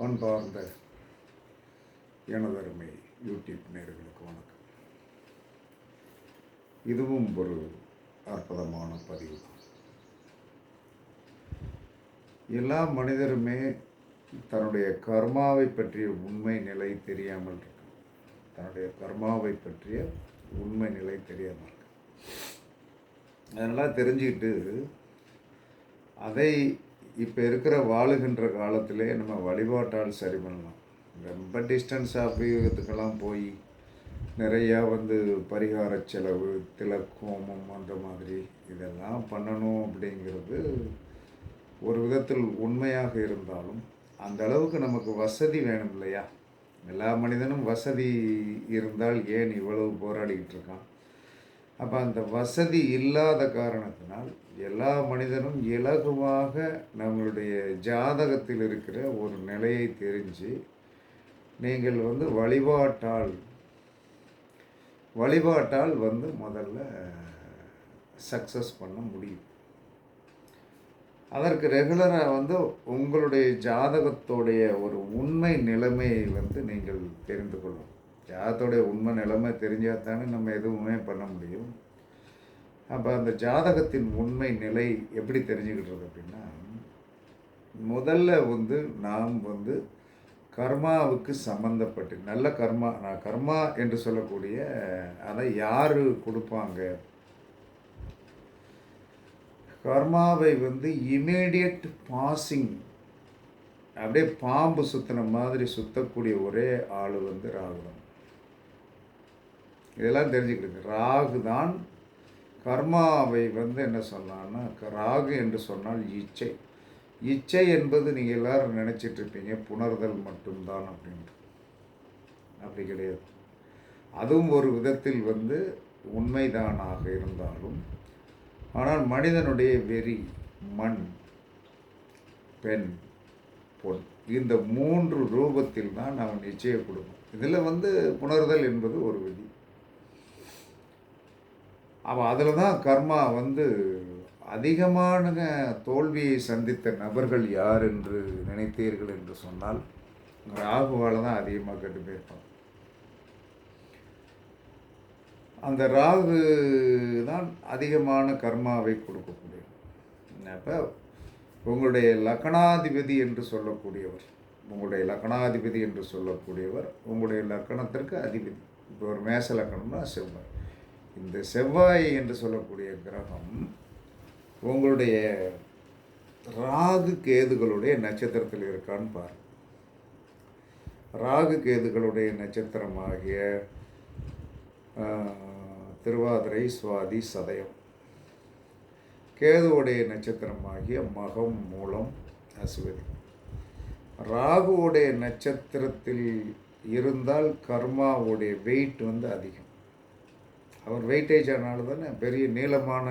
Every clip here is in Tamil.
பண்பார்ந்த எனதருமை யூடியூப் நேர்களுக்கு வணக்கம். இதுவும் ஒரு அற்புதமான பதிவு. தான் எல்லா மனிதருமே தன்னுடைய கர்மாவை பற்றிய உண்மை நிலை தெரியாமல் இருக்கு தன்னுடைய கர்மாவை பற்றிய உண்மை நிலை தெரியாமல் இருக்கு அதனால் தெரிஞ்சுக்கிட்டு அதை இப்போ இருக்கிற வாழுகின்ற காலத்திலே நம்ம வழிபாட்டால் சரி பண்ணலாம். ரொம்ப டிஸ்டன்ஸ் ஆஃபீகத்துக்கெல்லாம் போய் நிறையா வந்து பரிகார செலவு திலக்கோமம் அந்த மாதிரி இதெல்லாம் பண்ணணும் அப்படிங்கிறது ஒரு விதத்தில் உண்மையாக இருந்தாலும் அந்த அளவுக்கு நமக்கு வசதி வேணும் இல்லையா? எல்லா மனிதனும் வசதி இருந்தால் ஏன் இவ்வளவு போராடிக்கிட்டு இருக்கான்? அப்போ அந்த வசதி இல்லாத காரணத்தினால் எல்லா மனிதனும் இலகுவாக நம்மளுடைய ஜாதகத்தில் இருக்கிற ஒரு நிலையை தெரிஞ்சு நீங்கள் வந்து வழிபாட்டால் வழிபாட்டால் வந்து முதல்ல சக்ஸஸ் பண்ண முடியும். அதற்கு ரெகுலராக வந்து உங்களுடைய ஜாதகத்தோடைய ஒரு உண்மை நிலைமையை வந்து நீங்கள் தெரிந்து கொள்ளணும். ஜாதத்தோடைய உண்மை நிலைமை தெரிஞ்சால் தானே நம்ம எதுவுமே பண்ண முடியும். அப்போ அந்த ஜாதகத்தின் உண்மை நிலை எப்படி தெரிஞ்சுக்கிட்டுறது அப்படின்னா முதல்ல வந்து நாம் வந்து கர்மாவுக்கு சம்மந்தப்பட்டு நல்ல கர்மா நான் கர்மா என்று சொல்லக்கூடிய அதை யார் கொடுப்பாங்க? கர்மாவை வந்து இமீடியட் பாசிங் அப்படியே பாம்பு சுத்தின மாதிரி சுத்தக்கூடிய ஒரே ஆள் வந்து ராகு இதெல்லாம் தெரிஞ்சுக்கிடுங்க. ராகு தான் கர்மாவை வந்து என்ன சொல்லலாம்னா ராகு என்று சொன்னால் இச்சை. இச்சை என்பது நீங்கள் எல்லாரும் நினச்சிட்டு இருப்பீங்க புணர்தல் மட்டும்தான் அப்படின்ட்டு. அப்படி கிடையாது. அதுவும் ஒரு விதத்தில் வந்து உண்மைதானாக இருந்தாலும் ஆனால் மனிதனுடைய வெறி மண் பெண் பொன் இந்த மூன்று ரூபத்தில் தான் அவன் நிச்சய கொடுக்கும். இதில் வந்து புணர்தல் என்பது ஒரு விதி. அப்போ அதில் தான் கர்மா வந்து அதிகமான தோல்வியை சந்தித்த நபர்கள் யார் என்று நினைத்தீர்கள் என்று சொன்னால் ராகுவால் தான் அதிகமாக கெட்டு போயிருப்பாங்க அந்த ராகு தான் அதிகமான கர்மாவை கொடுக்கக்கூடியது அப்போ உங்களுடைய லக்கணாதிபதி என்று சொல்லக்கூடியவர் உங்களுடைய லக்கணாதிபதி என்று சொல்லக்கூடியவர் உங்களுடைய லக்கணத்திற்கு அதிபதி. இப்போ ஒரு மேச லக்கணம்னா செவ்வாய். இந்த செவ்வாய் என்று சொல்லக்கூடிய கிரகம் உங்களுடைய ராகு கேதுகளுடைய நட்சத்திரத்தில் இருக்கான்னு பாருங்கள் ராகு கேதுகளுடைய நட்சத்திரமாகிய திருவாதிரை சுவாதி சதயம். கேதுவுடைய நட்சத்திரமாகிய மகம் மூலம் அசுவதி ராகுவுடைய நட்சத்திரத்தில் இருந்தால் கர்மாவுடைய வெயிட் வந்து அதிகம். அவர் வெயிட்டேஜ் ஆனால தானே பெரிய நீளமான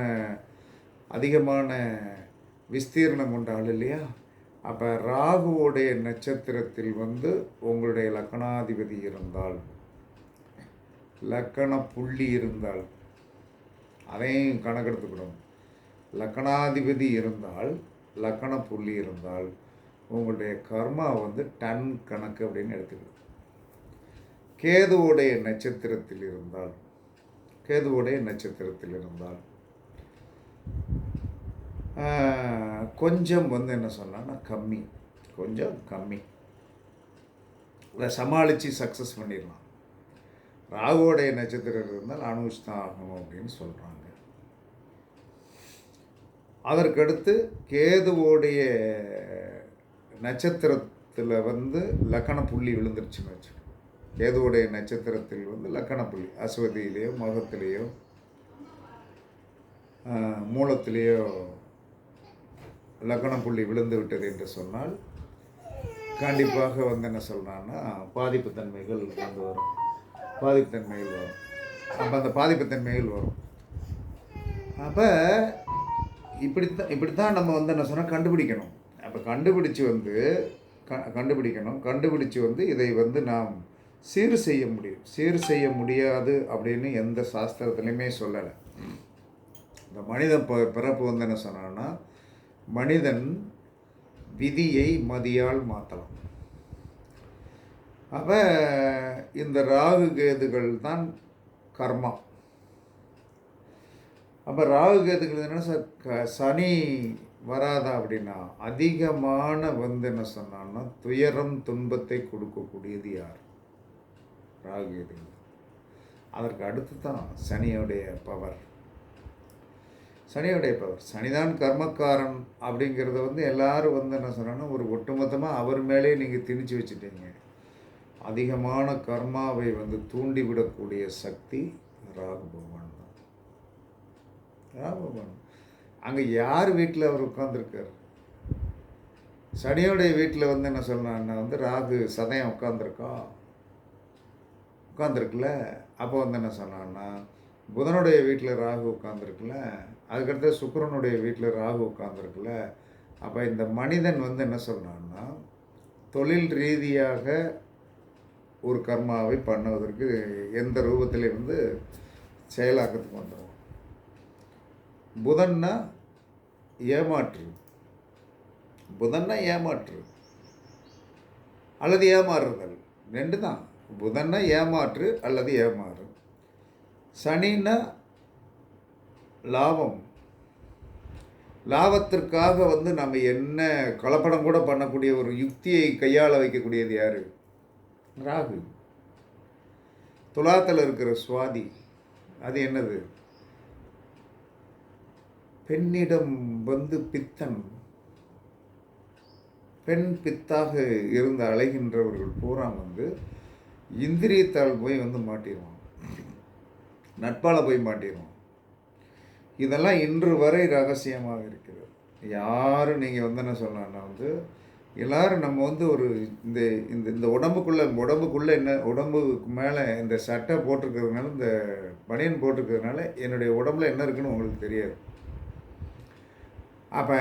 அதிகமான விஸ்தீர்ணம் கொண்ட ஆள் இல்லையா? அப்போ ராகுவோடைய நட்சத்திரத்தில் வந்து உங்களுடைய லக்கணாதிபதி இருந்தால் லக்கண புள்ளி இருந்தால் அதையும் கணக்கெடுத்துக்கணும். லக்கணாதிபதி இருந்தால் லக்கண புள்ளி இருந்தால் உங்களுடைய கர்மா வந்து டன் கணக்கு அப்படின்னு எடுத்துக்கணும். கேதுவுடைய நட்சத்திரத்தில் இருந்தால் கேதுவுடைய நட்சத்திரத்தில் இருந்தால் கொஞ்சம் வந்து என்ன சொன்னால் கம்மி. கொஞ்சம் கம்மி. அதை சமாளித்து சக்ஸஸ் பண்ணிடலாம். ராகுவோடைய நட்சத்திரம் இருந்தால் அனுஷ் தான் ஆகணும் அப்படின்னு சொல்கிறாங்க அதற்கடுத்து கேதுவோடைய நட்சத்திரத்தில் வந்து லக்கண புள்ளி விழுந்துருச்சுன்னு வச்சுக்கோங்க கேதுவுடைய நட்சத்திரத்தில் வந்து லக்கணப்புள்ளி அஸ்வதியிலேயோ மோகத்திலேயோ மூலத்திலேயோ லக்கணம் புள்ளி விழுந்து விட்டது என்று சொன்னால் கண்டிப்பாக வந்து என்ன சொல்கிறான்னா பாதிப்புத்தன்மைகள் வந்து வரும். பாதிப்புத்தன்மைகள் வரும். அப்போ அந்த பாதிப்புத்தன்மைகள் வரும். அப்போ இப்படித்தான் இப்படித்தான் நம்ம வந்து என்ன சொன்னால் கண்டுபிடிக்கணும். அப்போ கண்டுபிடிச்சு வந்து க கண்டுபிடிக்கணும். கண்டுபிடிச்சு வந்து இதை வந்து நாம் சீர் செய்ய முடியும். சீர் செய்ய முடியாது அப்படின்னு எந்த சாஸ்திரத்துலையுமே சொல்லலை. இந்த மனித ப பிறப்பு வந்து என்ன சொன்னான்னா மனிதன் விதியை மதியால் மாற்றலாம் அப்போ இந்த ராகு கேதுகள் தான் கர்மா. அப்போ ராகு கேதுகள் என்ன சார் க சனி வராதா அப்படின்னா அதிகமான வந்து என்ன சொன்னான்னா துயரம் துன்பத்தை கொடுக்கக்கூடியது யார்? ராகு எது அதற்கு அடுத்து தான் சனியுடைய பவர் சனியுடைய பவர் சனிதான் கர்மக்காரன் அப்படிங்கிறத வந்து எல்லாரும் வந்து என்ன சொல்கிறாங்கன்னா ஒரு ஒட்டுமொத்தமாக அவர் மேலே நீங்கள் திணிச்சு வச்சுட்டீங்க. அதிகமான கர்மாவை வந்து தூண்டிவிடக்கூடிய சக்தி ராகு பகவான் தான். ராகு பகவான். அங்கே யார் வீட்டில் அவர் உட்காந்துருக்கார் சனியோடைய வீட்டில் வந்து என்ன சொல்கிறான்னா வந்து ராகு சதயம் உட்காந்துருக்கான் உட்காந்துருக்குல்ல அப்போ வந்து என்ன சொன்னான்னா புதனுடைய வீட்டில் ராகு உட்காந்துருக்குல்ல அதுக்கடுத்து சுக்கரனுடைய வீட்டில் ராகு உட்காந்துருக்குல்ல அப்போ இந்த மனிதன் வந்து என்ன சொன்னான்னா தொழில் ரீதியாக ஒரு கர்மாவை பண்ணுவதற்கு எந்த ரூபத்திலே வந்து செயலாக்கத்துக்கு வந்துடும் புதன்னா ஏமாற்று. புதன்னா ஏமாற்று. அல்லது ஏமாறுதல். ரெண்டு தான். புதன்னா ஏமாற்று அல்லது ஏமாறு. சனின்னா லாபம். லாபத்திற்காக வந்து நம்ம என்ன கலப்படம் கூட பண்ணக்கூடிய ஒரு யுக்தியை கையாள வைக்கக்கூடியது யார்? ராகு. துலாத்தில் இருக்கிற சுவாதி. அது என்னது? பெண்ணிடம் வந்து பித்தன். பெண் பித்தாக இருந்து அழைகின்றவர்கள் பூரா வந்து இந்திரியத்தால் போய் வந்து மாட்டிடுவான் நட்பால் போய் மாட்டிடுவான் இதெல்லாம் இன்று வரை ரகசியமாக இருக்கிறது. யாரும் நீங்கள் வந்து என்ன சொல்லலாம்னா வந்து எல்லாரும் நம்ம வந்து ஒரு இந்த இந்த இந்த உடம்புக்குள்ளே உடம்புக்குள்ளே என்ன உடம்புக்கு மேலே இந்த சட்டை போட்டிருக்கிறதுனால இந்த பனியன் போட்டிருக்கிறதுனால என்னுடைய உடம்புல என்ன இருக்குன்னு உங்களுக்கு தெரியாது. அப்போ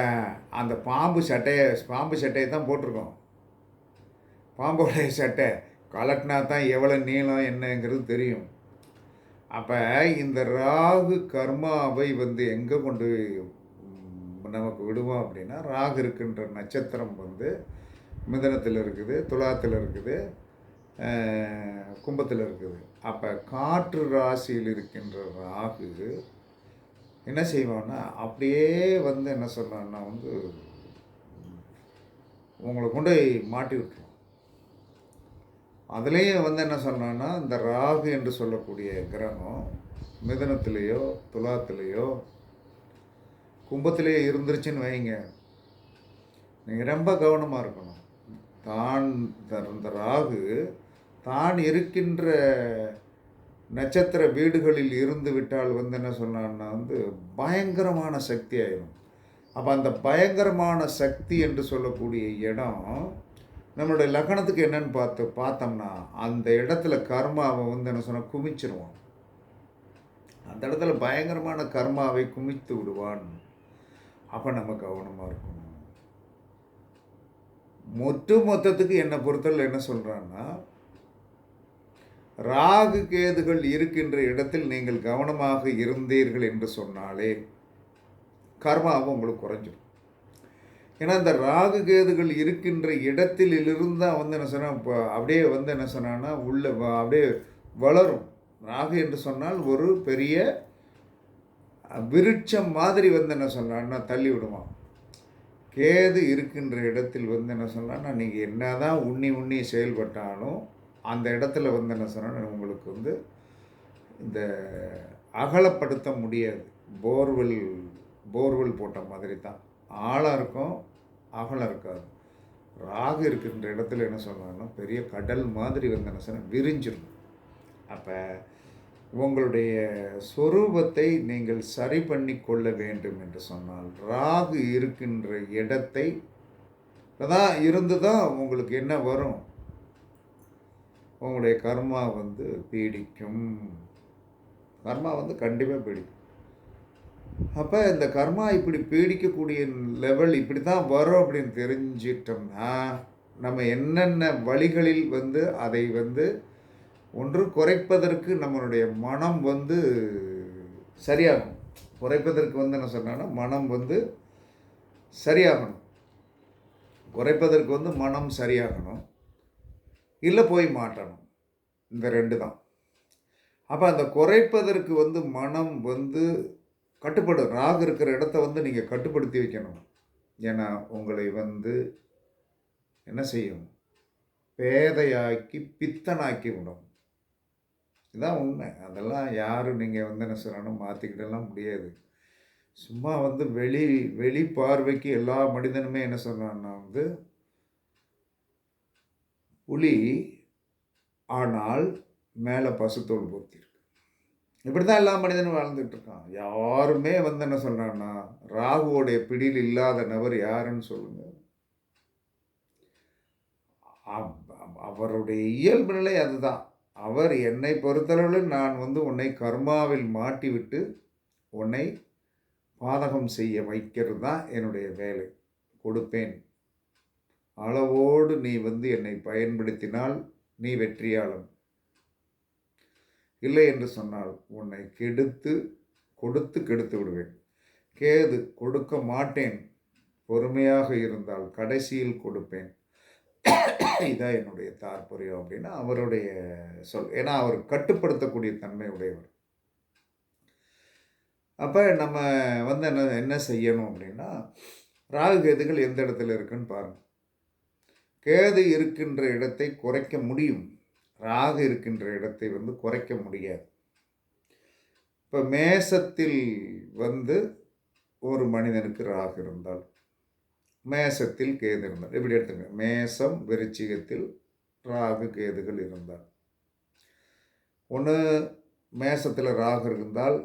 அந்த பாம்பு சட்டையை பாம்பு சட்டையை தான் போட்டிருக்கோம். பாம்போடைய சட்டை. கலட்டினா தான் எவ்வளோ நீளம் என்னங்கிறது தெரியும். அப்போ இந்த ராகு கர்மாவை வந்து எங்கே கொண்டு நமக்கு விடுவோம் அப்படின்னா ராகு இருக்கின்ற நட்சத்திரம் வந்து மிதனத்தில் இருக்குது துலாத்தில் இருக்குது கும்பத்தில் இருக்குது. அப்போ காற்று ராசியில் இருக்கின்ற ராகு என்ன செய்வான்னா அப்படியே வந்து என்ன சொல்கிறான்னா வந்து உங்களை கொண்டு போய் மாட்டி விட்டுரும் அதுலேயும் வந்து என்ன சொன்னான்னா இந்த ராகு என்று சொல்லக்கூடிய கிரகம் மிதனத்திலேயோ துலாத்திலேயோ கும்பத்திலேயோ இருந்துருச்சுன்னு வைங்க. நீங்கள் ரொம்ப கவனமாக இருக்கணும். தான் இந்த ராகு தான் இருக்கின்ற நட்சத்திர வீடுகளில் இருந்து விட்டால் வந்து என்ன சொன்னான்னா வந்து பயங்கரமான சக்தி ஆயிடும் அப்போ அந்த பயங்கரமான சக்தி என்று சொல்லக்கூடிய இடம் நம்மளுடைய லக்னத்துக்கு என்னன்னு பார்த்து பார்த்தோம்னா அந்த இடத்துல கர்மாவை வந்து என்ன சொன்னால் குமிச்சிருவான். அந்த இடத்துல பயங்கரமான கர்மாவை குமித்து விடுவான். அப்போ நம்ம கவனமாக இருக்கணும். மொத்த மொத்தத்துக்கு என்னை பொறுத்தவரை என்ன சொல்கிறான்னா ராகு கேதுகள் இருக்கின்ற இடத்தில் நீங்கள் கவனமாக இருந்தீர்கள் என்று சொன்னாலே கர்மாவும் உங்களுக்கு குறைஞ்சிடும் ஏன்னா இந்த ராகு கேதுகள் இருக்கின்ற இடத்திலிருந்து தான் வந்து என்ன சொன்னால் இப்போ அப்படியே வந்து என்ன சொன்னான்னா உள்ள வ- அப்படியே வளரும். ராகு என்று சொன்னால் ஒரு பெரிய விருட்சம் மாதிரி வந்து என்ன சொன்னான்னா தள்ளி விடுவான் கேது இருக்கின்ற இடத்தில் வந்து என்ன சொன்னான்னா நீங்கள் என்ன தான் உண்ணி உண்ணி செயல்பட்டாலும் அந்த இடத்துல வந்து என்ன சொன்னால் உங்களுக்கு வந்து இந்த அகலப்படுத்த முடியாது. போர்வெல் போர்வெல் போட்ட மாதிரி தான் ஆழம் இருக்கும் அகலம் இருக்காது. ராகு இருக்கின்ற இடத்துல என்ன சொன்னாங்கன்னா பெரிய கடல் மாதிரி வந்து என்ன சொன்னால் விரிஞ்சிடும் அப்போ உங்களுடைய சொரூபத்தை நீங்கள் சரி பண்ணி கொள்ள வேண்டும் என்று சொன்னால் ராகு இருக்கின்ற இடத்தை தான் இருந்து தான் உங்களுக்கு என்ன வரும்? உங்களுடைய கர்மா வந்து பீடிக்கும். கர்மா வந்து கண்டிப்பாக பீடிக்கும். அப்போ இந்த கர்மா இப்படி பீடிக்கக்கூடிய லெவல் இப்படி தான் வரும் அப்படின்னு தெரிஞ்சிட்டோம்னா நம்ம என்னென்ன வழிகளில் வந்து அதை வந்து ஒன்று குறைப்பதற்கு நம்மளுடைய மனம் வந்து சரியாகும். குறைப்பதற்கு வந்து என்ன சொன்னான்னா மனம் வந்து சரியாகணும். குறைப்பதற்கு வந்து மனம் சரியாகணும். இல்லை போய் மாட்டணும். இந்த ரெண்டு தான். அப்போ அந்த குறைப்பதற்கு வந்து மனம் வந்து கட்டுப்படு ராகு இருக்கிற இடத்த வந்து நீங்கள் கட்டுப்படுத்தி வைக்கணும். ஏன்னா உங்களை வந்து என்ன செய்யும்? பேதையாக்கி பித்தனாக்கி விடும். இதுதான் உண்மை. அதெல்லாம் யாரும் நீங்கள் வந்து என்ன சொல்லணும்? மாற்றிக்கிட்டெல்லாம் முடியாது. சும்மா வந்து வெளி வெளி பார்வைக்கு எல்லா மனிதனுமே என்ன சொல்கிறான்னா வந்து புலி ஆனால் மேலே பசுத்தோல் போத்திருக்கு இப்படி தான் எல்லா மனிதனும் வாழ்ந்துட்டு இருக்கான் யாருமே வந்து என்ன சொல்கிறான்னா ராகுவோடைய பிடியில் இல்லாத நபர் யாருன்னு சொல்லுங்க. அவருடைய இயல்பு நிலை அதுதான். அவர் என்னை பொறுத்தளவில் நான் வந்து உன்னை கர்மாவில் மாட்டிவிட்டு உன்னை பாதகம் செய்ய வைக்கிறது தான் என்னுடைய வேலை. கொடுப்பேன். அளவோடு நீ வந்து என்னை பயன்படுத்தினால் நீ வெற்றியாளன். இல்லை என்று சொன்னால் உன்னை கெடுத்து கொடுத்து கெடுத்து விடுவேன். கேது கொடுக்க மாட்டேன். பொறுமையாக இருந்தால் கடைசியில் கொடுப்பேன். இதான் என்னுடைய தாற்பயம் அப்படின்னா அவருடைய சொல். ஏன்னா அவர் கட்டுப்படுத்தக்கூடிய தன்மை உடையவர். அப்போ நம்ம வந்து என்ன என்ன செய்யணும் அப்படின்னா ராகு கேதுகள் எந்த இடத்துல இருக்குன்னு பாருங்கள் கேது இருக்கின்ற இடத்தை குறைக்க முடியும். ராகு இருக்கின்ற இடத்தை வந்து குறைக்க முடியாது. இப்போ மேசத்தில் வந்து ஒரு மனிதனுக்கு ராகு இருந்தால் மேசத்தில் கேது இருந்தால் இப்படி எடுத்துங்க? மேசம் விருச்சிகத்தில் ராகு கேதுகள் இருந்தால். ஒன்று மேசத்தில் ராகு இருந்தால்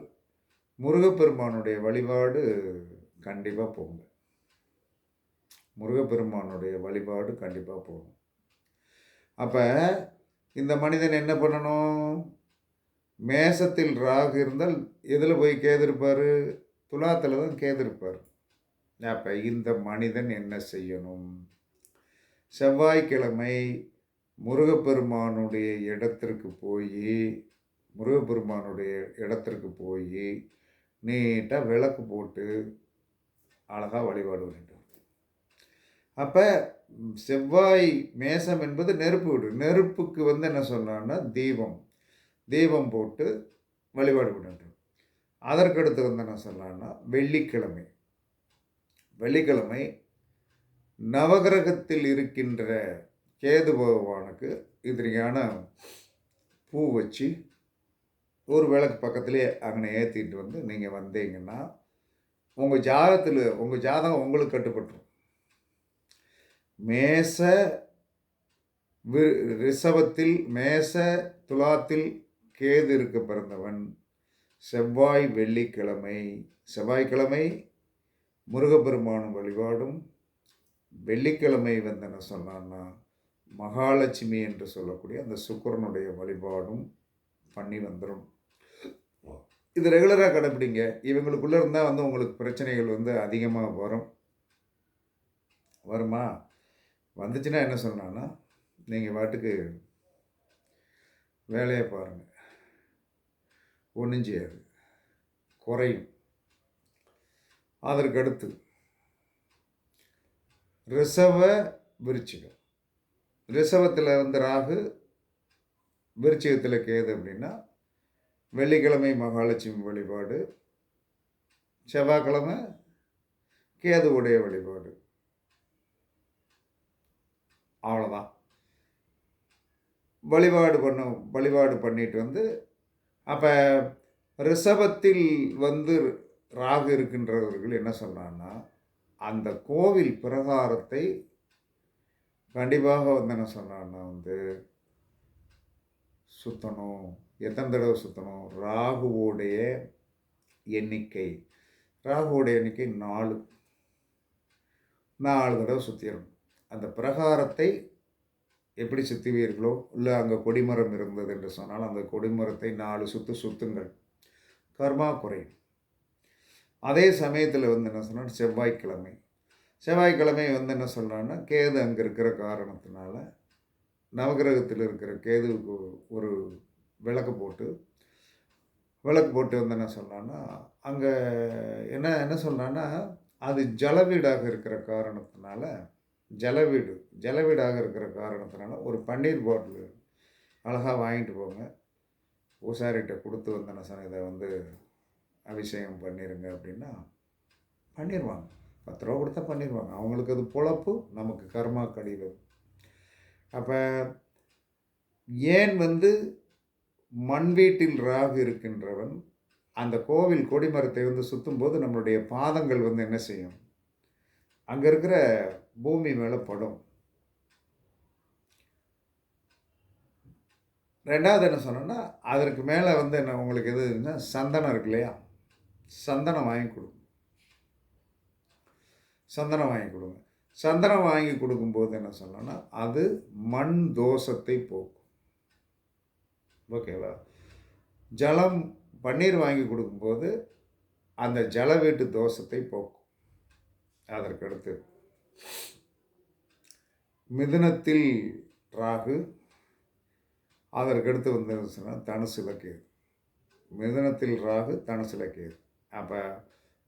முருகப்பெருமானுடைய வழிபாடு கண்டிப்பாக போங்க. முருகப்பெருமானுடைய வழிபாடு கண்டிப்பாக போகும் அப்போ இந்த மனிதன் என்ன பண்ணணும்? மேசத்தில் ராகு இருந்தால் எதில் போய் கேதிருப்பார் துலாத்தில் தான் கேதிருப்பார் அப்போ இந்த மனிதன் என்ன செய்யணும்? செவ்வாய்க்கிழமை முருகப்பெருமானுடைய இடத்திற்கு போய் முருகப்பெருமானுடைய இடத்திற்கு போய் நீட்டாக விளக்கு போட்டு அழகாக வழிபாடு பண்ணிட்டு அப்போ செவ்வாய் மேசம் என்பது நெருப்பு வீடு. நெருப்புக்கு வந்து என்ன சொன்னான்னா தீபம். தீபம் போட்டு வழிபாடு பண்ணிட்டு அதற்கடுத்து வந்து என்ன சொன்னான்னா வெள்ளிக்கிழமை. வெள்ளிக்கிழமை நவகிரகத்தில் இருக்கின்ற கேது பகவானுக்கு எதிரியான பூ வச்சு ஒரு விளக்கு பக்கத்துலேயே அங்கே ஏற்றிட்டு வந்து நீங்கள் வந்தீங்கன்னா உங்கள் ஜாதகத்தில் உங்கள் ஜாதகம் உங்களுக்கு கட்டுப்பட்டுரும். மேச ரிஷபத்தில் மேச துலாத்தில் கேது இருக்க பிறந்தவன். செவ்வாய் வெள்ளிக்கிழமை. செவ்வாய்க்கிழமை முருகப்பெருமானும் வழிபாடும். வெள்ளிக்கிழமை வந்து என்ன சொன்னான்னா மகாலட்சுமி என்று சொல்லக்கூடிய அந்த சுக்கரனுடைய வழிபாடும் பண்ணி வந்துடும் இது ரெகுலராக கடைப்பிடிங்க. இவங்களுக்குள்ளே இருந்தால் வந்து உங்களுக்கு பிரச்சனைகள் வந்து அதிகமாக வரும். வருமா? வந்துச்சுன்னா என்ன சொன்னான்னா நீங்கள் பாட்டுக்கு வேலையை பாருங்கள் ஒன்றும் செய்யாது குறையும். அதற்கடுத்து ரிசவ விருச்சிகம். ரிசவத்தில் வந்து ராகு விருச்சிகத்தில் கேது அப்படின்னா வெள்ளிக்கிழமை மகாலட்சுமி வழிபாடு செவ்வாய்க்கிழமை கேதுவுடைய வழிபாடு. அவ்வளோதான் வழிபாடு பண்ண வழிபாடு பண்ணிட்டு வந்து அப்போ ரிஷபத்தில் வந்து ராகு இருக்கின்றவர்கள் என்ன சொன்னான்னா அந்த கோவில் பிரகாரத்தை கண்டிப்பாக வந்து என்ன சொன்னான்னா வந்து சுற்றணும் எத்தனை தடவை சுற்றணும் ராகுவோடைய எண்ணிக்கை. ராகுவோடைய எண்ணிக்கை நாலு. நாலு தடவை சுற்றிடணும் அந்த பிரகாரத்தை எப்படி சுற்றுவீர்களோ இல்லை அங்கே கொடிமரம் இருந்தது என்று சொன்னால் அந்த கொடிமரத்தை நாலு சுற்று சுத்துங்கள். கர்மா குறையும். அதே சமயத்தில் வந்து என்ன சொன்னால் செவ்வாய்க்கிழமை. செவ்வாய்க்கிழமை வந்து என்ன சொல்கிறான்னா கேது அங்கே இருக்கிற காரணத்தினால நவகிரகத்தில் இருக்கிற கேதுவுக்கு ஒரு விளக்கு போட்டு விளக்கு போட்டு வந்து என்ன சொல்கிறான்னா அங்கே என்ன என்ன சொல்கிறான்னா அது ஜலவீடாக இருக்கிற காரணத்தினால ஜலவீடு ஜலவீடாக இருக்கிற காரணத்தினால ஒரு பன்னீர் பாட்டில் அழகாக வாங்கிட்டு போங்க. பூசாரிகிட்ட கொடுத்து வந்தன சார் இதை வந்து அபிஷேகம் பண்ணிடுங்க அப்படின்னா பண்ணிடுவாங்க பத்து ரூபா கொடுத்தா பண்ணிடுவாங்க அவங்களுக்கு அது பொழப்பு நமக்கு கர்மா கடிதம். அப்போ ஏன் வந்து மண் வீட்டில் ராகு இருக்கின்றவன் அந்த கோவில் கொடிமரத்தை வந்து சுற்றும்போது நம்மளுடைய பாதங்கள் வந்து என்ன செய்யும்? அங்கே இருக்கிற பூமி மேலே படும். ரெண்டாவது என்ன சொன்னோன்னா அதற்கு மேலே வந்து என்ன உங்களுக்கு எதுன்னா சந்தனம் இருக்கு இல்லையா? சந்தனம் வாங்கி கொடுங்க. சந்தனம் வாங்கி கொடுங்க. சந்தனம் வாங்கி கொடுக்கும்போது என்ன சொன்னோன்னா அது மண் தோஷத்தை போக்கும். ஓகேவா? ஜலம் பன்னீர் வாங்கி கொடுக்கும்போது அந்த ஜல வீட்டு தோஷத்தை போக்கும். அதற்கடுத்து. மிதனத்தில் ராகு அதற்கடுத்து வந்து சொன்னால் தனுசுல கேது மிதனத்தில் ராகு தனுசுல கேது அப்போ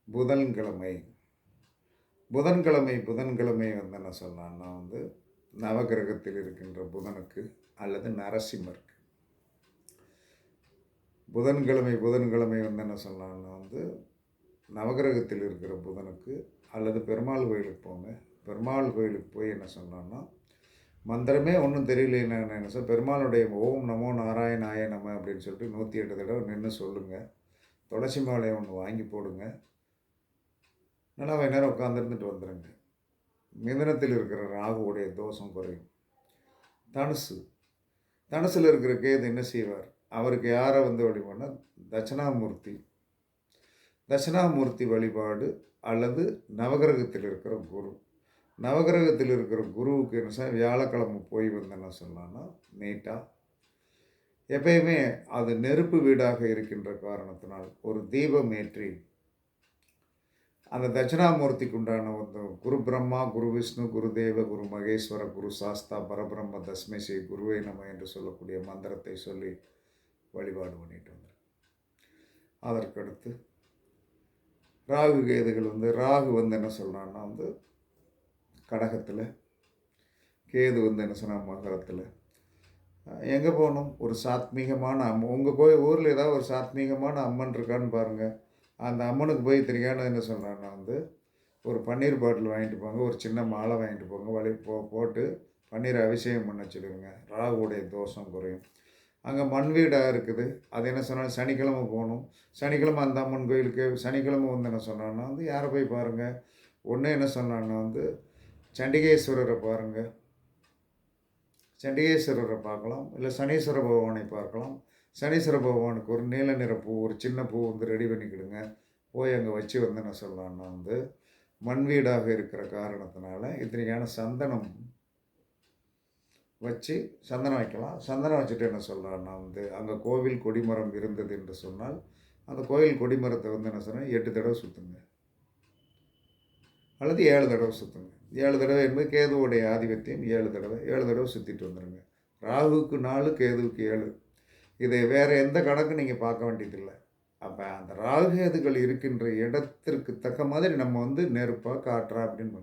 புதன்கிழமை புதன்கிழமை புதன்கிழமை வந்து என்ன சொன்னான்னா வந்து நவகிரகத்தில் இருக்கின்ற புதனுக்கு அல்லது நரசிம்மருக்கு. புதன்கிழமை புதன்கிழமை வந்து என்ன சொன்னான்னா வந்து நவகிரகத்தில் இருக்கிற புதனுக்கு அல்லது பெருமாள் கோயிலுக்கு போங்க. பெருமாள் கோயிலுக்கு போய் என்ன சொன்னான்னா மந்திரமே ஒன்றும் தெரியல என்ன சார் பெருமாளுடைய ஓம் நமோ நாராயணாய நம அப்படின்னு சொல்லிட்டு நூற்றி எட்டு தடவை நின்று சொல்லுங்கள் துளசி மாலை ஒன்று வாங்கி போடுங்க. நல்லா கொஞ்ச நேரம் உட்காந்துருந்துட்டு வந்துடுங்க மிதனத்தில் இருக்கிற ராகுவுடைய தோஷம் குறையும். தனுசு. தனுசில் இருக்கிற கேது என்ன செய்வார்? அவருக்கு யாரை வந்து அப்படின்னா தட்சிணாமூர்த்தி. தட்சிணாமூர்த்தி வழிபாடு அல்லது நவகிரகத்தில் இருக்கிற குரு. நவகிரகத்தில் இருக்கிற குருவுக்கு என்ன சார் வியாழக்கிழமை போய் வந்தேன்னா என்ன சொன்னான்னா நீட்டாக எப்பயுமே அது நெருப்பு வீடாக இருக்கின்ற காரணத்தினால் ஒரு தீபம் ஏற்றி அந்த தட்சிணாமூர்த்திக்கு உண்டான வந்து குரு பிரம்மா குரு விஷ்ணு குரு தேவ குரு மகேஸ்வர குரு சாஸ்தா பரபிரம்ம தஸ்மை ஸ்ரீ குருவை நம என்று சொல்லக்கூடிய மந்திரத்தை சொல்லி வழிபாடு பண்ணிட்டு வந்தார் அதற்கடுத்து ராகு கேதுகள் வந்து ராகு வந்து என்ன சொல்கிறான்னா வந்து கடகத்தில் கேது வந்து என்ன சொன்னால் மகரத்தில். எங்கே போகணும்? ஒரு சாத்மீகமான அம்மன் உங்கள் போய் ஊரில் ஏதாவது ஒரு சாத்மீகமான அம்மன் இருக்கான்னு பாருங்கள் அந்த அம்மனுக்கு போய் தெரியாமல் என்ன சொல்கிறான்னா வந்து ஒரு பன்னீர் பாட்டில் வாங்கிட்டு போங்க ஒரு சின்ன மாலை வாங்கிட்டு போங்க வழி போ போட்டு பன்னீர் அபிஷேகம் பண்ண சொல்லுங்க ராகுடைய தோஷம் குறையும். அங்கே மண் வீடாக இருக்குது. அது என்ன சொன்னால் சனிக்கிழமை போகணும். சனிக்கிழமை அந்த அம்மன் கோயிலுக்கு சனிக்கிழமை வந்து என்ன சொன்னான்னா வந்து யாரை போய் பாருங்கள் ஒன்று என்ன சொன்னான்னா வந்து சண்டிகேஸ்வரரை பாருங்கள் சண்டிகேஸ்வரரை பார்க்கலாம். இல்லை சனீஸ்வர பகவானை பார்க்கலாம். சனீஸ்வர பகவானுக்கு ஒரு நீல நிற பூ ஒரு சின்ன பூ வந்து ரெடி பண்ணிக்கிடுங்க போய் அங்கே வச்சு வந்து என்ன சொல்லலான்னா வந்து மண் வீடாக இருக்கிற காரணத்தினால இத்தனைக்கான சந்தனம் வச்சு சந்தனம் வைக்கலாம். சந்தனம் வச்சுட்டு என்ன சொல்கிறேன்னா வந்து அங்கே கோவில் கொடிமரம் இருந்தது என்று சொன்னால் அந்த கோவில் கொடிமரத்தை வந்து என்ன சொன்னால் எட்டு தடவை சுற்றுங்க அல்லது ஏழு தடவை சுற்றுங்க ஏழு தடவை என்பது கேதுவுடைய ஆதிபத்தியம். ஏழு தடவை ஏழு தடவை சுற்றிட்டு வந்துடுங்க ராகுவுக்கு நாலு கேதுவுக்கு ஏழு. இதை வேறு எந்த கணக்கு நீங்கள் பார்க்க வேண்டியதில்லை. அப்போ அந்த ராகுகேதுகள் இருக்கின்ற இடத்திற்கு தக்க மாதிரி நம்ம வந்து நெருப்பாக காட்டுறா அப்படின்னு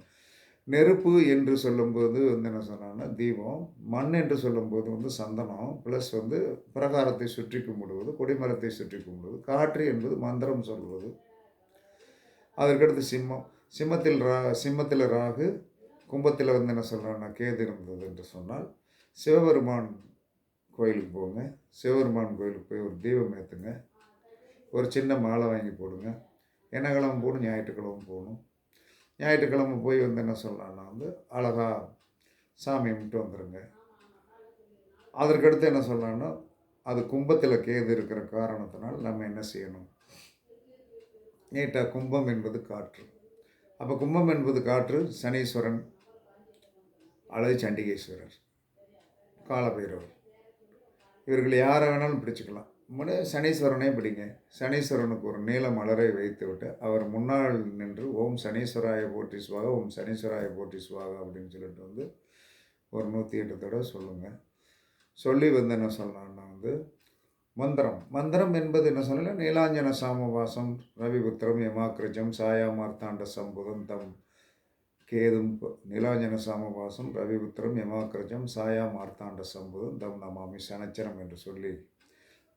நெருப்பு என்று சொல்லும்போது வந்து என்ன சொன்னான்னா தீபம் மண் என்று சொல்லும்போது வந்து சந்தனம் ப்ளஸ் வந்து பிரகாரத்தை சுற்றி கும்பிடுவது கொடிமரத்தை சுற்றி கும்பிடுவது காற்று என்பது மந்திரம் சொல்வது. அதற்கடுத்து சிம்மம். சிம்மத்தில் ரா சிம்மத்தில் ராகு கும்பத்தில் வந்து என்ன சொல்கிறான்னா கேது இருந்தது என்று சொன்னால் சிவபெருமான் கோயிலுக்கு போங்க. சிவபெருமான் கோயிலுக்கு போய் ஒரு தீபம் ஏற்றுங்க ஒரு சின்ன மாலை வாங்கி போடுங்க. என்ன கிழமை போகணும் ஞாயிற்றுக்கிழமை போகணும் ஞாயிற்றுக்கிழமை போய் வந்து என்ன சொல்லலாம்னா வந்து அழகாக சாமி கும்பிட்டு வந்துடுங்க அதற்கடுத்து என்ன சொல்லலாம்னா அது கும்பத்தில் கேது இருக்கிற காரணத்தினால் நம்ம என்ன செய்யணும்? நீட்டாக கும்பம் என்பது காற்று. அப்போ கும்பம் என்பது காற்று சனீஸ்வரன் அல்லது சண்டிகேஸ்வரர் காலபைரவர். இவர்கள் யாரை வேணாலும் பிடிச்சிக்கலாம். முன்னே சனீஸ்வரனே பிடிங்க. சனீஸ்வரனுக்கு ஒரு நீல மலரை வைத்து விட்டு அவர் முன்னால் நின்று ஓம் சனீஸ்வராய போட்டிஸ்வாக சுவாக ஓம் சனீஸ்வராய போட்டி சுவாக அப்படின்னு சொல்லிட்டு வந்து ஒரு நூற்றி எட்டு தடவை சொல்லுங்கள் சொல்லி வந்து என்ன சொல்லலாம்னா வந்து மந்திரம். மந்திரம் என்பது என்ன சொல்லல? நீலாஞ்சன சாமவாசம் ரவிபுத்திரம் யமாக்கிரஜம் சாயா மார்த்தாண்ட சம்புதம் தம் கேதும் நீலாஞ்சன சாமவாசம் ரவிபுத்திரம் யமாக்கிரஜம் சாயா மார்த்தாண்ட சம்புதம் தம் நமாமி சனச்சரம் என்று சொல்லி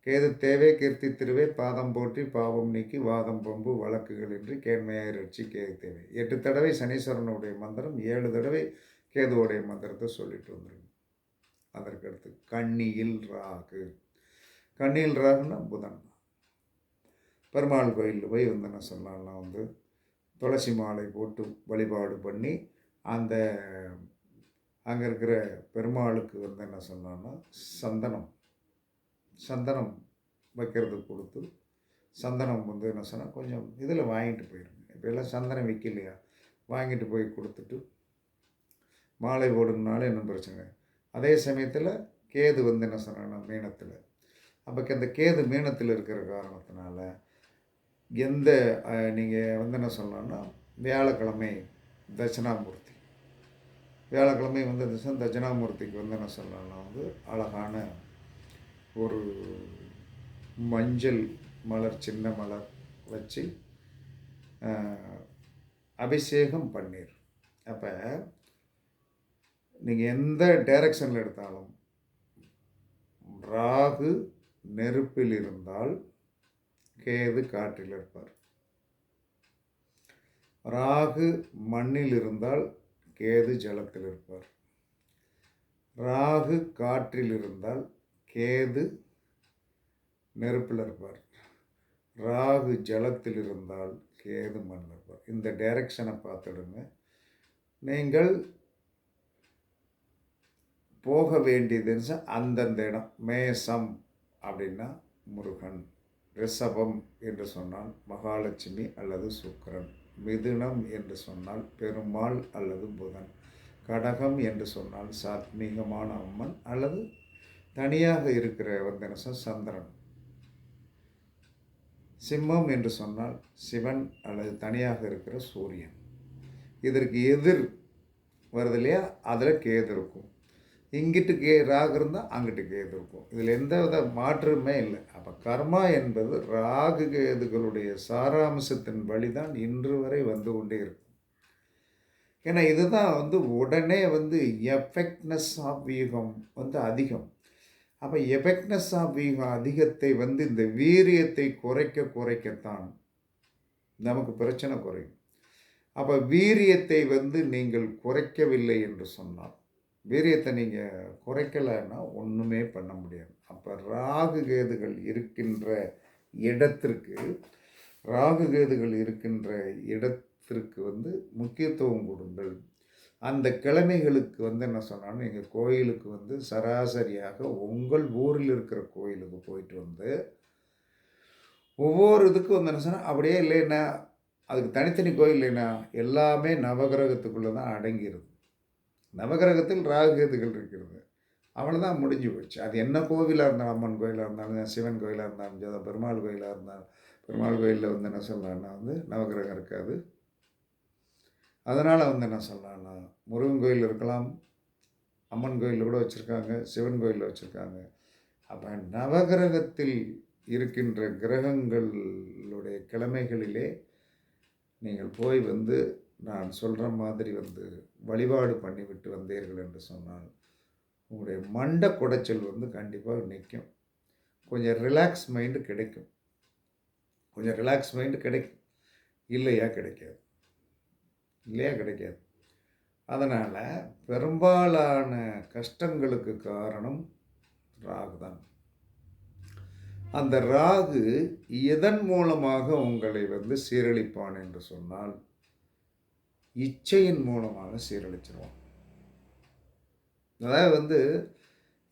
கேது தேவே கீர்த்தி திருவே பாதம் போற்றி பாவம் நீக்கி வாதம் பம்பு வழக்குகள் என்று கேண்மையாய் ரட்சி கேது தேவை. எட்டு தடவை சனீஸ்வரனுடைய மந்திரம் ஏழு தடவை கேதுவோடைய மந்திரத்தை சொல்லிட்டு வந்துருங்க. அதற்கடுத்து கண்ணியில் ராகு. கண்ணியில் ராகுன்னா புதன். பெருமாள் கோயிலில் போய் வந்து என்ன சொல்லலாம் வந்து துளசி மாலை போட்டு வழிபாடு பண்ணி அந்த அங்கே இருக்கிற பெருமாளுக்கு வந்து என்ன சொன்னான்னா சந்தனம். சந்தனம் வைக்கிறதுக்கு கொடுத்து சந்தனம் வந்து என்ன சொன்னால் கொஞ்சம் இதில் வாங்கிட்டு போயிருங்க. இப்போ எல்லாம் சந்தனம் விற்கலையா வாங்கிட்டு போய் கொடுத்துட்டு மாலை போடுனாலும் என்ன பிரச்சனை. அதே சமயத்தில் கேது வந்து என்ன சொன்னாங்கன்னா மீனத்தில். அப்போ அந்த கேது மீனத்தில் இருக்கிற காரணத்தினால எந்த நீங்கள் வந்து என்ன சொல்லணும்னா வியாழக்கிழமை தட்சிணாமூர்த்தி. வியாழக்கிழமை வந்து தட்சிணாமூர்த்திக்கு வந்து என்ன சொல்லணும்னா வந்து அழகான ஒரு மஞ்சள் மலர் சின்ன மலர் வச்சு அபிஷேகம் பண்ணீர். அப்போ நீங்கள் எந்த டைரக்ஷனில் எடுத்தாலும் ராகு நெருப்பில் இருந்தால் கேது காற்றில் இருப்பார். ராகு மண்ணில் இருந்தால் கேது ஜலத்தில் இருப்பார். ராகு காற்றில் இருந்தால் கேது நெருப்பில் இருப்பார். ராகு ஜலத்தில் இருந்தால் கேது மண்ணில் இருப்பார். இந்த டைரக்ஷனை பார்த்துடுங்க. நீங்கள் போக வேண்டியதுன்னு அந்தந்த இடம் மேசம் அப்படின்னா முருகன் ரிஷபம் என்று சொன்னால் மகாலட்சுமி அல்லது சுக்கரன் மிதுனம் என்று சொன்னால் பெருமாள் அல்லது புதன் கடகம் என்று சொன்னால் சாத்மீகமான அம்மன் அல்லது தனியாக இருக்கிற வந்தனசம் சந்திரன். சிம்மம் என்று சொன்னால் சிவன் அல்லது தனியாக இருக்கிற சூரியன். இதற்கு எதிர் வருது இல்லையா? அதில் கேது இருக்கும். இங்கிட்டு கே ராகு இருந்தால் அங்கிட்டு கேது இருக்கும். இதில் எந்த வித மாற்றமே இல்லை. அப்போ கர்மா என்பது ராகு கேதுகளுடைய சாராம்சத்தின் வழிதான் இன்று வரை வந்து கொண்டே இருக்கும் ஏன்னா இதுதான் வந்து உடனே வந்து எஃபெக்ட்னஸ் ஆஃப் வியூகம் வந்து அதிகம். அப்போ எஃபெக்ட்னஸ் ஆஃப் பீங் அதிகத்தை வந்து இந்த வீரியத்தை குறைக்க குறைக்கத்தான் நமக்கு பிரச்சனை குறையும். அப்போ வீரியத்தை வந்து நீங்கள் குறைக்கவில்லை என்று சொன்னால் வீரியத்தை நீங்கள் குறைக்கலைன்னா ஒன்றுமே பண்ண முடியாது. அப்போ ராகு கேதுகள் இருக்கின்ற இடத்திற்கு ராகு கேதுகள் இருக்கின்ற இடத்திற்கு வந்து முக்கியத்துவம் கொடுங்கள். அந்த கிழமைகளுக்கு வந்து என்ன சொன்னாலும் எங்கள் கோயிலுக்கு வந்து சராசரியாக உங்கள் ஊரில் இருக்கிற கோயிலுக்கு போயிட்டு வந்து ஒவ்வொரு இதுக்கும் வந்து என்ன சொன்னால் அப்படியே இல்லைன்னா அதுக்கு தனித்தனி கோயில் இல்லைன்னா எல்லாமே நவகிரகத்துக்குள்ளே தான் அடங்கிடுது நவகிரகத்தில் ராகுகேதுகள் இருக்கிறது. அவ்வளோதான் முடிஞ்சு போச்சு. அது என்ன கோவிலாக இருந்தாலும் அம்மன் கோயிலாக இருந்தாலும் சிவன் கோயிலாக இருந்தாலும் பெருமாள் கோயிலாக இருந்தாலும் பெருமாள் கோயிலில் வந்து என்ன சொல்கிறாங்கன்னா வந்து நவகிரகம் இருக்காது. அதனால் வந்து என்ன சொல்லலாம்னா முருகன் கோயில் இருக்கலாம் அம்மன் கோயில் கூட வச்சுருக்காங்க சிவன் கோயிலில் வச்சுருக்காங்க. அப்போ நவகிரகத்தில் இருக்கின்ற கிரகங்களுடைய கிழமைகளிலே நீங்கள் போய் வந்து நான் சொல்கிற மாதிரி வந்து வழிபாடு பண்ணிவிட்டு வந்தீர்கள் என்று சொன்னால் உங்களுடைய மண்ட குடைச்சல் வந்து கண்டிப்பாக நிற்கும் கொஞ்சம் ரிலாக்ஸ் மைண்டு கிடைக்கும். கொஞ்சம் ரிலாக்ஸ் மைண்டு கிடைக்கும். இல்லையா கிடைக்காது. இல்லையா? கிடைக்காது. அதனால் பெரும்பாலான கஷ்டங்களுக்கு காரணம் ராகு தான். அந்த ராகு எதன் மூலமாக உங்களை வந்து சீரழிப்பான் என்று சொன்னால் இச்சையின் மூலமாக சீரழிச்சிருவான். அதாவது வந்து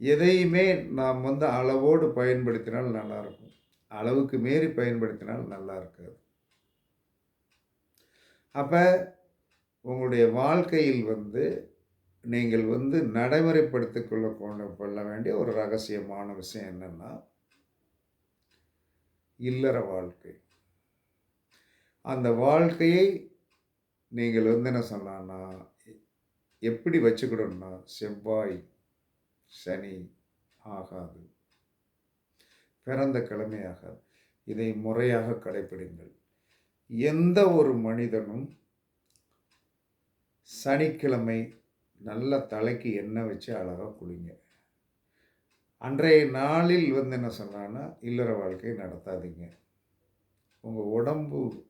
எதையுமே நாம் வந்து அளவோடு பயன்படுத்தினால் நல்லாயிருக்கும். அளவுக்கு மீறி பயன்படுத்தினால் நல்லா இருக்காது அப்போ உங்களுடைய வாழ்க்கையில் வந்து நீங்கள் வந்து நடைமுறைப்படுத்தி கொள்ள கொள்ள வேண்டிய ஒரு ரகசியமான விஷயம் என்னென்னா இல்லற வாழ்க்கை. அந்த வாழ்க்கையை நீங்கள் வந்து என்ன சொன்னான்னா எப்படி வச்சுக்கிடணும்னா செவ்வாய் சனி ஆகாது. பிறந்த கிழமையாக இதை முறையாக கடைப்பிடிங்கள். எந்த ஒரு மனிதனும் சனிக்கிழமை நல்ல தலைக்கு எண்ணெய் வச்சு அழகாக குளிங்க. அன்றைய நாளில் வந்து என்ன சொன்னான்னா இல்லற வாழ்க்கை நடத்தாதீங்க. உங்கள் உடம்பு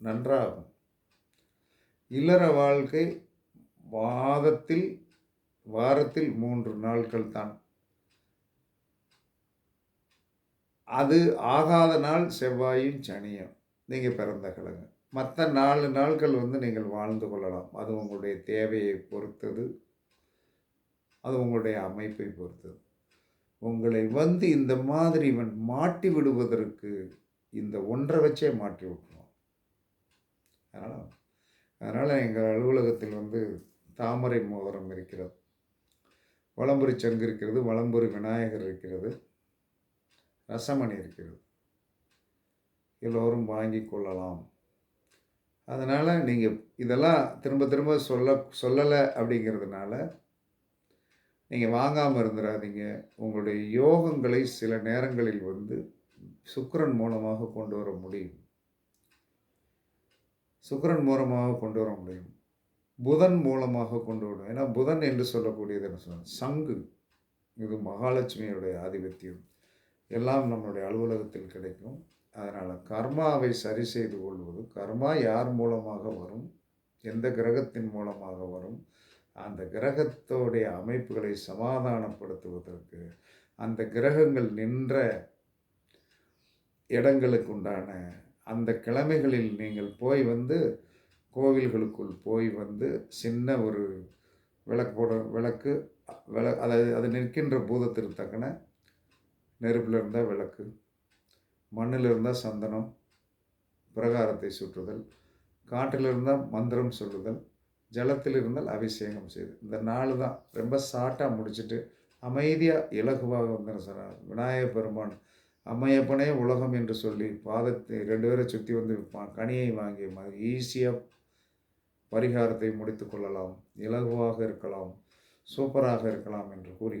நன்றாகும். இல்லற வாழ்க்கை வாதத்தில் வாரத்தில் மூன்று நாட்கள் தான். அது ஆகாத நாள் செவ்வாயும் சனியும். நீங்கள் பிறந்த கிழங்கு மற்ற நாலு நாட்கள் வந்து நீங்கள் வாழ்ந்து கொள்ளலாம். அது உங்களுடைய தேவையை பொறுத்தது. அது உங்களுடைய அமைப்பை பொறுத்தது. உங்களை வந்து இந்த மாதிரி இவன் மாட்டி விடுவதற்கு இந்த ஒன்றை வச்சே மாட்டி விட்டுருவான். அதனால் அதனால் எங்கள் அலுவலகத்தில் வந்து தாமரை மோதிரம் இருக்கிறது. வளம்புரி சங்கு இருக்கிறது வளம்புரி விநாயகர் இருக்கிறது ரசமணி இருக்கிறது. எல்லோரும் வாங்கி கொள்ளலாம். அதனால் நீங்கள் இதெல்லாம் திரும்ப திரும்ப சொல்ல சொல்லலை அப்படிங்கிறதுனால நீங்கள் வாங்காமல் இருந்துடாதீங்க உங்களுடைய யோகங்களை சில நேரங்களில் வந்து சுக்கரன் மூலமாக கொண்டு வர முடியும். சுக்கரன் மூலமாக கொண்டு வர முடியும். புதன் மூலமாக கொண்டு வரும் ஏன்னா புதன் என்று சொல்லக்கூடியது என்ன சொன்னால் சங்கு. இது மகாலட்சுமியுடைய ஆதிபத்தியம். எல்லாம் நம்மளுடைய அலுவலகத்தில் கிடைக்கும். அதனால் கர்மாவை சரி செய்து கொள்வது கர்மா யார் மூலமாக வரும்? எந்த கிரகத்தின் மூலமாக வரும்? அந்த கிரகத்தோடைய அமைப்புகளை சமாதானப்படுத்துவதற்கு அந்த கிரகங்கள் நின்ற இடங்களுக்கு உண்டான அந்த கிழமைகளில் நீங்கள் போய் வந்து கோவில்களுக்குள் போய் வந்து சின்ன ஒரு விளக்கோட விளக்கு விள அதாவது அது நிற்கின்ற பூதத்திற்கு தக்கன நெருப்பில் இருந்தால் விளக்கு மண்ணில் இருந்தால் சந்தனம் பிரகாரத்தை சுற்றுதல் காற்றில் இருந்தால் மந்திரம் சொல்லுதல் ஜலத்தில் இருந்தால் அபிஷேகம் செய்து இந்த நாலு தான். ரொம்ப ஷார்ட்டாக முடிச்சுட்டு அமைதியாக இலகுவாக வந்து சொன்னார். விநாயகப் பெருமான் அம்மையப்பனே உலகம் என்று சொல்லி பாதத்தை ரெண்டு பேரை சுற்றி வந்து கனியை வாங்கி ஈஸியாக பரிகாரத்தை முடித்து கொள்ளலாம். இலகுவாக இருக்கலாம். சூப்பராக இருக்கலாம் என்று கூறி